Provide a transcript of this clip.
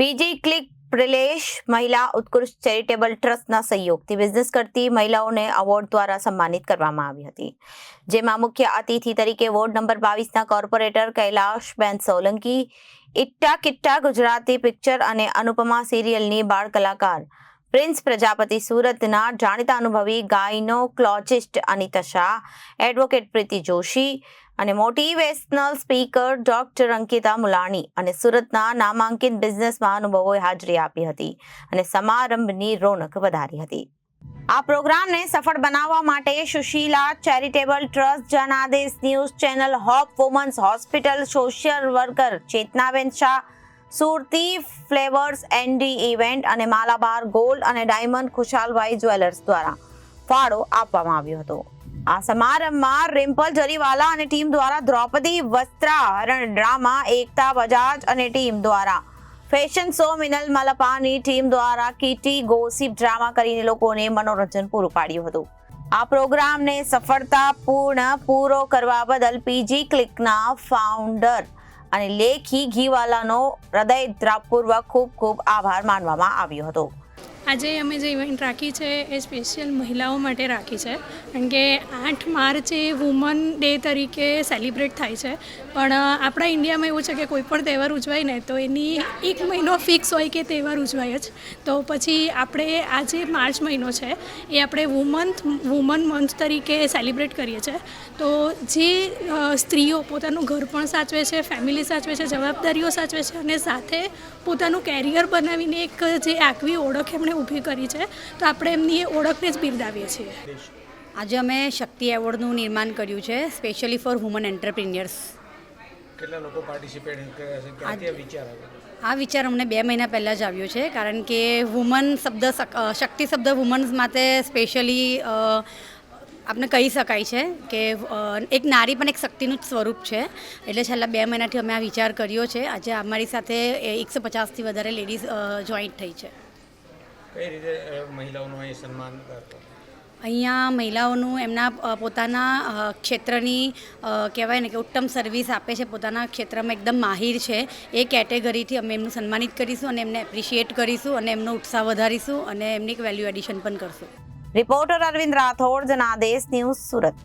PG click પ્રિલેશ મહિલા ઉત્કૃષ્ટ charitable ટ્રસ્ટના સહયોગથી બિઝનેસ કરતી મહિલાઓને એવોર્ડ દ્વારા સન્માનિત કરવામાં આવી હતી. જેમાં મુખ્ય અતિથિ તરીકે વોર્ડ નંબર બાવીસના કોર્પોરેટર કૈલાશબેન સોલંકી, ઇટ્ટા કિટ્ટા ગુજરાતી પિક્ચર અને અનુપમા સિરિયલની બાળ કલાકાર પ્રિન્સ પ્રજાપતિ સુરતના જાણીતા અનુભવી ગાયનોક્લોજિસ્ટ અનિતા શાહ, એડવોકેટ પ્રીતિ જોશી અને motivational speaker doctor Ankita Mulani અને સુરતના નામાંકિત બિઝનેસ મહાનુભાવોએ હાજરી આપી હતી અને સમારંભની રોનક વધારી હતી. આ પ્રોગ્રામને સફળ બનાવવા માટે Sushila charitable trust, Janadesh news channel, hope women's hospital, social worker Chetnaben Shah Surti flavours and event અને Malabar gold and diamond Khushalbhai jewellers દ્વારા ફાળો આપવામાં આવ્યો હતો. આ સમારંભમાં રિમ્પલ જરીવાલા અને ટીમ દ્વારા દ્રૌપદી વસ્ત્રાહરણ ડ્રામા, એકતા બજાજ અને ટીમ દ્વારા fashion show Minal Malpani team દ્વારા કીટી ગોસિપ ડ્રામા કરીને લોકોને મનોરંજન પૂરું પાડ્યું હતું. આ પ્રોગ્રામને સફળતાપૂર્ણ પૂરો કરવા બદલ પીજી ક્લિકના ફાઉન્ડર અને લેખી ઘીવાલાનો હૃદયદ્રાપૂર્વક ખૂબ ખૂબ આભાર માનવામાં આવ્યો હતો. આજે અમે જે ઇવેન્ટ રાખી છે એ સ્પેશિયલ મહિલાઓ માટે રાખી છે. કારણ કે આઠ માર્ચે વુમન ડે તરીકે સેલિબ્રેટ થાય છે. પણ આપણા ઇન્ડિયામાં એવું છે કે કોઈ પણ તહેવાર ઉજવાય ને, તો એની એક મહિનો ફિક્સ હોય કે તહેવાર ઉજવાય જ. તો પછી આપણે આજે માર્ચ મહિનો છે, એ આપણે વુમન વુમન મંથ તરીકે સેલિબ્રેટ કરીએ છીએ તો જે સ્ત્રીઓ પોતાનું ઘર પણ સાચવે છે, ફેમિલી સાચવે છે, જવાબદારીઓ સાચવે છે અને સાથે પોતાનું કેરિયર બનાવીને એક જે આગવી ઓળખ એમણે ઊભી કરી છે તો આપણે એમની એ ઓળખને જ બિરદાવીએ છીએ. આજે અમે શક્તિ એવોર્ડનું નિર્માણ કર્યું છે સ્પેશિયલી ફોર વુમન એન્ટરપ્રિન્યર્સ કેટલા લોકો પાર્ટિસિપેટ કર્યા છે આ વિચાર આ વિચાર અમને બે મહિના પહેલાં જ આવ્યો છે કારણ કે વુમન શબ્દ શક્તિ શબ્દ વુમન્સ માટે સ્પેશિયલી આપણે કહી શકાય છે કે એક નારી પણ એક શક્તિનું જ સ્વરૂપ છે. એટલે છેલ્લા બે મહિનાથી અમે આ વિચાર કર્યો છે. આજે અમારી સાથે એકસો પચાસથી વધારે લેડીઝ જોઈન્ટ થઈ છે. કઈ રીતે મહિલાઓનું અહીં સન્માન કરતો? અહીંયા મહિલાઓનું એમના પોતાના ક્ષેત્રની કહેવાય ને કે ઉત્તમ સર્વિસ આપે છે પોતાના ક્ષેત્રમાં એકદમ માહિર છે. એ કેટેગરીથી અમે એમનું સન્માનિત કરીશું અને એમને એપ્રિશિએટ કરીશું અને એમનો ઉત્સાહ વધારીશું અને એમની એક વેલ્યુ એડિશન પણ કરશું. Reporter Arvind Rathod Janadesh news Surat.